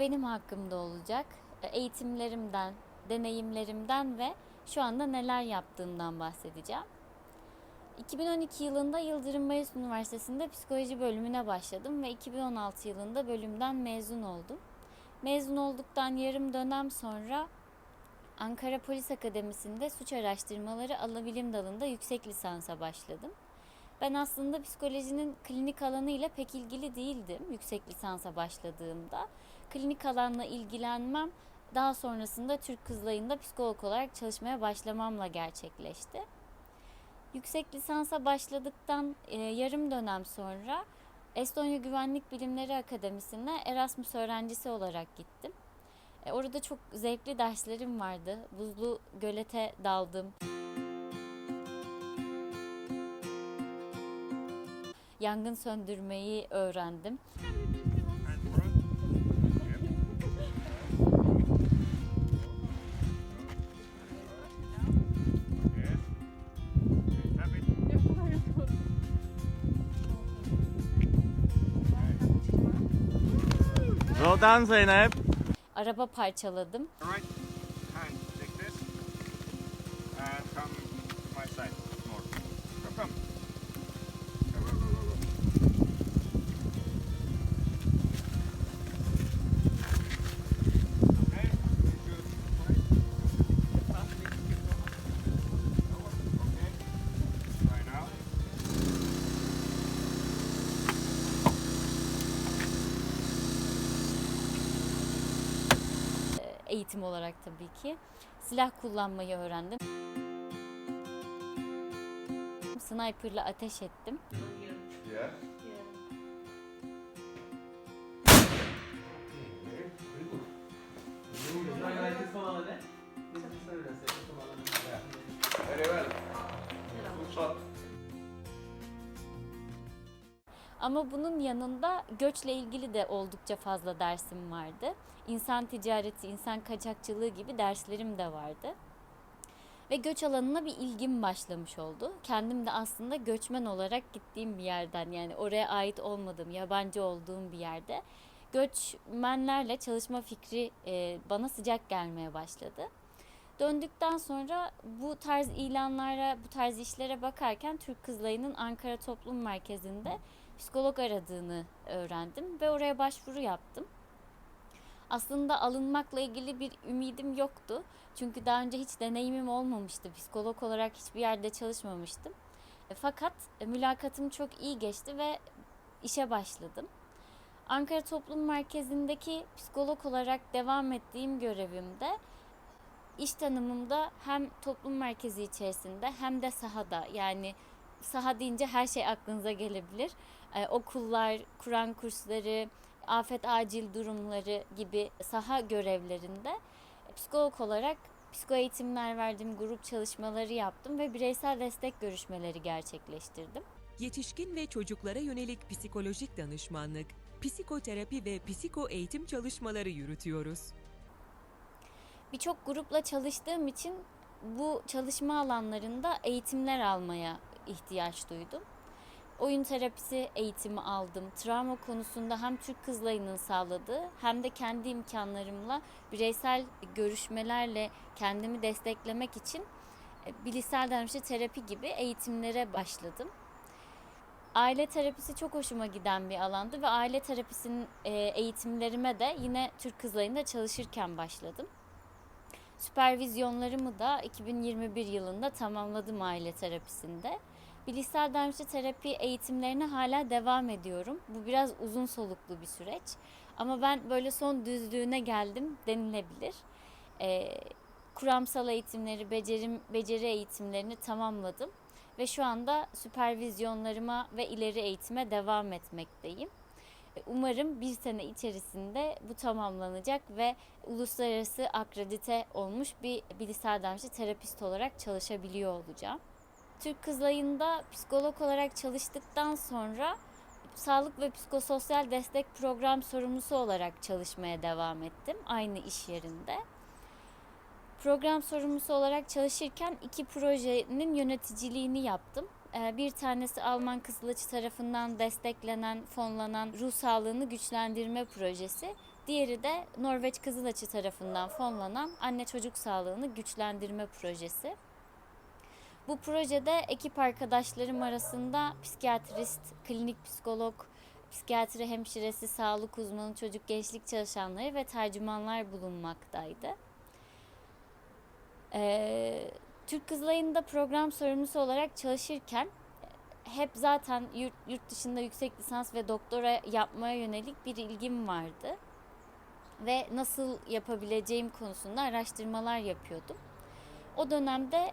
benim hakkımda olacak. E, Eğitimlerimden, deneyimlerimden ve şu anda neler yaptığımdan bahsedeceğim. 2012 yılında Yıldırım Bayezid Üniversitesi'nde psikoloji bölümüne başladım ve 2016 yılında bölümden mezun oldum. Mezun olduktan yarım dönem sonra Ankara Polis Akademisi'nde suç araştırmaları alabilim dalında yüksek lisansa başladım. Ben aslında psikolojinin klinik alanıyla pek ilgili değildim yüksek lisansa başladığımda. Klinik alanla ilgilenmem daha sonrasında Türk Kızılayı'nda psikolog olarak çalışmaya başlamamla gerçekleşti. Yüksek lisansa başladıktan e, yarım dönem sonra Estonya Güvenlik Bilimleri Akademisi'ne Erasmus öğrencisi olarak gittim. E, orada çok zevkli derslerim vardı. Buzlu gölete daldım. Yangın söndürmeyi öğrendim. Done Zeynep. Araba parçaladım. Right eğitim olarak tabii ki. Silah kullanmayı öğrendim. Sniper'la ateş ettim. Yeah. Very well. Good shot. Ama bunun yanında göçle ilgili de oldukça fazla dersim vardı. İnsan ticareti, insan kaçakçılığı gibi derslerim de vardı. Ve göç alanına bir ilgim başlamış oldu. Kendim de aslında göçmen olarak gittiğim bir yerden yani oraya ait olmadığım, yabancı olduğum bir yerde göçmenlerle çalışma fikri e, bana sıcak gelmeye başladı. Döndükten sonra bu tarz ilanlara, bu tarz işlere bakarken Türk Kızılayı'nın Ankara Toplum Merkezi'nde psikolog aradığını öğrendim ve oraya başvuru yaptım. Aslında alınmakla ilgili bir ümidim yoktu. Çünkü daha önce hiç deneyimim olmamıştı. Psikolog olarak hiçbir yerde çalışmamıştım. E, Fakat e, mülakatım çok iyi geçti ve işe başladım. Ankara Toplum Merkezi'ndeki psikolog olarak devam ettiğim görevimde iş tanımımda hem toplum merkezi içerisinde hem de sahada yani saha deyince her şey aklınıza gelebilir. Ee, okullar, Kur'an kursları, afet acil durumları gibi saha görevlerinde psikolog olarak psiko eğitimler verdim, grup çalışmaları yaptım ve bireysel destek görüşmeleri gerçekleştirdim. Yetişkin ve çocuklara yönelik psikolojik danışmanlık, psikoterapi ve psiko eğitim çalışmaları yürütüyoruz. Birçok grupla çalıştığım için bu çalışma alanlarında eğitimler almaya ihtiyaç duydum. Oyun terapisi eğitimi aldım. Travma konusunda hem Türk Kızılayı'nın sağladığı hem de kendi imkanlarımla bireysel görüşmelerle kendimi desteklemek için e, bilişsel davranışçı terapi gibi eğitimlere başladım. Aile terapisi çok hoşuma giden bir alandı ve aile terapisinin e, eğitimlerime de yine Türk Kızılayı'nda çalışırken başladım. Süpervizyonlarımı da 2021 yılında tamamladım aile terapisinde. Bilişsel davranışçı terapi eğitimlerine hala devam ediyorum. Bu biraz uzun soluklu bir süreç. Ama ben böyle son düzlüğüne geldim denilebilir. Ee, kuramsal eğitimleri, becerim, beceri eğitimlerini tamamladım. Ve şu anda süpervizyonlarıma ve ileri eğitime devam etmekteyim. E, Umarım bir sene içerisinde bu tamamlanacak ve uluslararası akredite olmuş bir bilişsel davranışçı terapist olarak çalışabiliyor olacağım. Türk Kızılayı'nda psikolog olarak çalıştıktan sonra sağlık ve psikososyal destek program sorumlusu olarak çalışmaya devam ettim aynı iş yerinde. Program sorumlusu olarak çalışırken iki projenin yöneticiliğini yaptım. Ee, Bir tanesi Alman Kızılaçı tarafından desteklenen, fonlanan ruh sağlığını güçlendirme projesi. Diğeri de Norveç Kızılaçı tarafından fonlanan anne çocuk sağlığını güçlendirme projesi. Bu projede ekip arkadaşlarım arasında psikiyatrist, klinik psikolog, psikiyatri hemşiresi, sağlık uzmanı, çocuk gençlik çalışanları ve tercümanlar bulunmaktaydı. Ee, Türk Kızılayı'nda program sorumlusu olarak çalışırken hep zaten yurt, yurt dışında yüksek lisans ve doktora yapmaya yönelik bir ilgim vardı. Ve nasıl yapabileceğim konusunda araştırmalar yapıyordum. O dönemde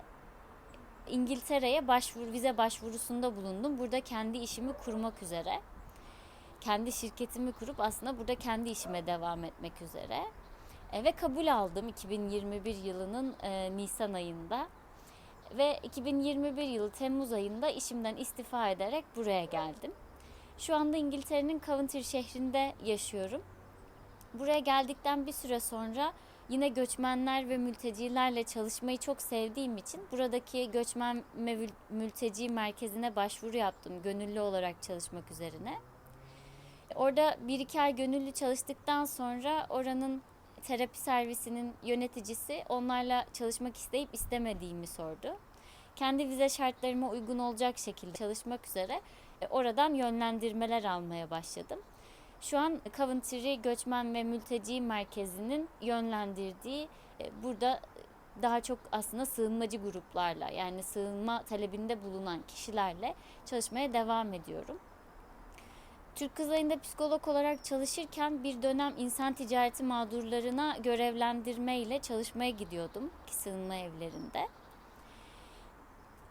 İngiltere'ye başvuru, vize başvurusunda bulundum. Burada kendi işimi kurmak üzere. Kendi şirketimi kurup aslında burada kendi işime devam etmek üzere. E, ve kabul aldım 2021 yılının e, Nisan ayında. Ve 2021 yılı Temmuz ayında işimden istifa ederek buraya geldim. Şu anda İngiltere'nin Coventry şehrinde yaşıyorum. Buraya geldikten bir süre sonra yine göçmenler ve mültecilerle çalışmayı çok sevdiğim için buradaki göçmen ve mülteci merkezine başvuru yaptım gönüllü olarak çalışmak üzerine. Orada bir iki ay gönüllü çalıştıktan sonra oranın terapi servisinin yöneticisi onlarla çalışmak isteyip istemediğimi sordu. Kendi vize şartlarıma uygun olacak şekilde çalışmak üzere e, oradan yönlendirmeler almaya başladım. Şu an Coventry Göçmen ve Mülteci Merkezi'nin yönlendirdiği e, burada daha çok aslında sığınmacı gruplarla yani sığınma talebinde bulunan kişilerle çalışmaya devam ediyorum. Türk Kızılayı'nda psikolog olarak çalışırken bir dönem insan ticareti mağdurlarına görevlendirme ile çalışmaya gidiyordum sığınma evlerinde.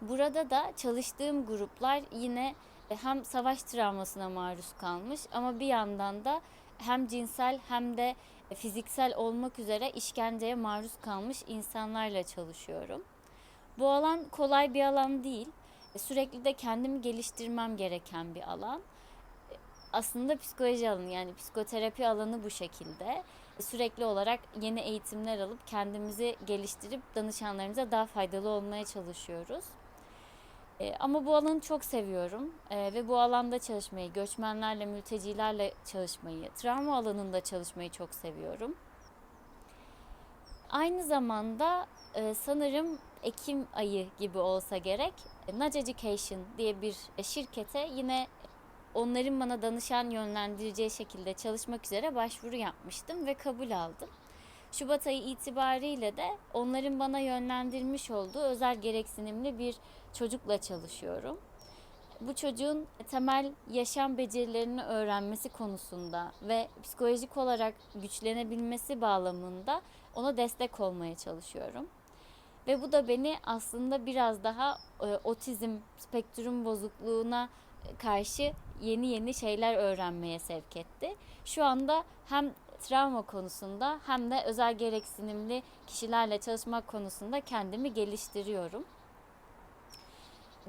Burada da çalıştığım gruplar yine hem savaş travmasına maruz kalmış ama bir yandan da hem cinsel hem de fiziksel olmak üzere işkenceye maruz kalmış insanlarla çalışıyorum. Bu alan kolay bir alan değil. Sürekli de kendimi geliştirmem gereken bir alan. Aslında psikoloji alanı yani psikoterapi alanı bu şekilde. Sürekli olarak yeni eğitimler alıp kendimizi geliştirip danışanlarımıza daha faydalı olmaya çalışıyoruz. E, ama bu alanı çok seviyorum e, ve bu alanda çalışmayı, göçmenlerle, mültecilerle çalışmayı, travma alanında çalışmayı çok seviyorum. Aynı zamanda e, sanırım Ekim ayı gibi olsa gerek Nudge Education diye bir şirkete yine onların bana danışan yönlendireceği şekilde çalışmak üzere başvuru yapmıştım ve kabul aldım. Şubat ayı itibariyle de onların bana yönlendirmiş olduğu özel gereksinimli bir çocukla çalışıyorum. Bu çocuğun temel yaşam becerilerini öğrenmesi konusunda ve psikolojik olarak güçlenebilmesi bağlamında ona destek olmaya çalışıyorum. Ve bu da beni aslında biraz daha e, otizm spektrum bozukluğuna karşı yeni yeni şeyler öğrenmeye sevk etti. Şu anda hem travma konusunda hem de özel gereksinimli kişilerle çalışmak konusunda kendimi geliştiriyorum.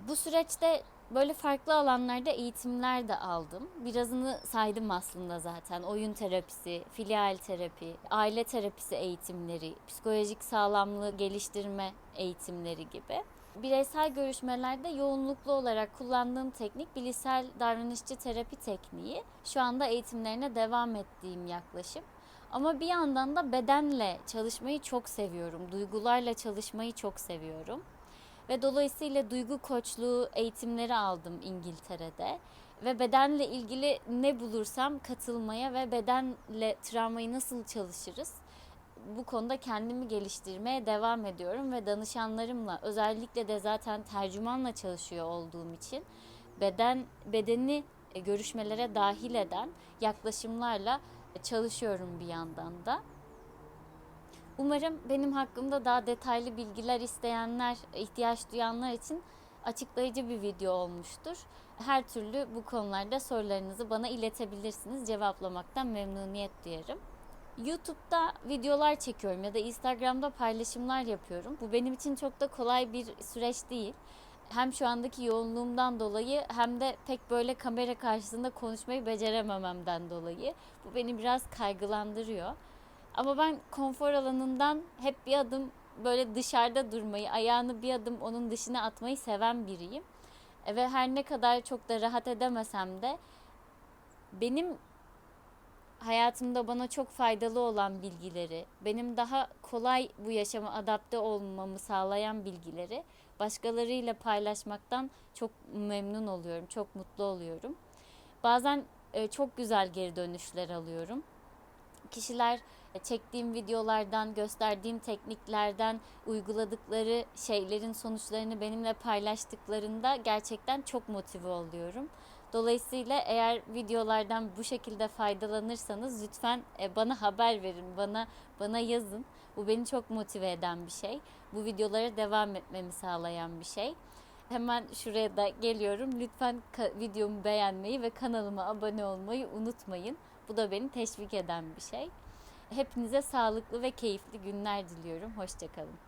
Bu süreçte böyle farklı alanlarda eğitimler de aldım. Birazını saydım aslında zaten. Oyun terapisi, filial terapi, aile terapisi eğitimleri, psikolojik sağlamlığı geliştirme eğitimleri gibi. Bireysel görüşmelerde yoğunluklu olarak kullandığım teknik bilişsel davranışçı terapi tekniği. Şu anda eğitimlerine devam ettiğim yaklaşım. Ama bir yandan da bedenle çalışmayı çok seviyorum. Duygularla çalışmayı çok seviyorum. Ve dolayısıyla duygu koçluğu eğitimleri aldım İngiltere'de. Ve bedenle ilgili ne bulursam katılmaya ve bedenle travmayı nasıl çalışırız bu konuda kendimi geliştirmeye devam ediyorum ve danışanlarımla özellikle de zaten tercümanla çalışıyor olduğum için beden bedeni e, görüşmelere dahil eden yaklaşımlarla çalışıyorum bir yandan da. Umarım benim hakkımda daha detaylı bilgiler isteyenler, ihtiyaç duyanlar için açıklayıcı bir video olmuştur. Her türlü bu konularda sorularınızı bana iletebilirsiniz. Cevaplamaktan memnuniyet duyarım. YouTube'da videolar çekiyorum ya da Instagram'da paylaşımlar yapıyorum. Bu benim için çok da kolay bir süreç değil. Hem şu andaki yoğunluğumdan dolayı hem de pek böyle kamera karşısında konuşmayı beceremememden dolayı. Bu beni biraz kaygılandırıyor. Ama ben konfor alanından hep bir adım böyle dışarıda durmayı, ayağını bir adım onun dışına atmayı seven biriyim. E, Ve her ne kadar çok da rahat edemesem de benim hayatımda bana çok faydalı olan bilgileri, benim daha kolay bu yaşama adapte olmamı sağlayan bilgileri başkalarıyla paylaşmaktan çok memnun oluyorum, çok mutlu oluyorum. Bazen e, çok güzel geri dönüşler alıyorum. Kişiler e, çektiğim videolardan, gösterdiğim tekniklerden, uyguladıkları şeylerin sonuçlarını benimle paylaştıklarında gerçekten çok motive oluyorum. Dolayısıyla eğer videolardan bu şekilde faydalanırsanız lütfen e, bana haber verin, bana bana yazın. Bu beni çok motive eden bir şey. Bu videolara devam etmemi sağlayan bir şey. Hemen şuraya da geliyorum. Lütfen videomu beğenmeyi ve kanalıma abone olmayı unutmayın. Bu da beni teşvik eden bir şey. Hepinize sağlıklı ve keyifli günler diliyorum. Hoşçakalın.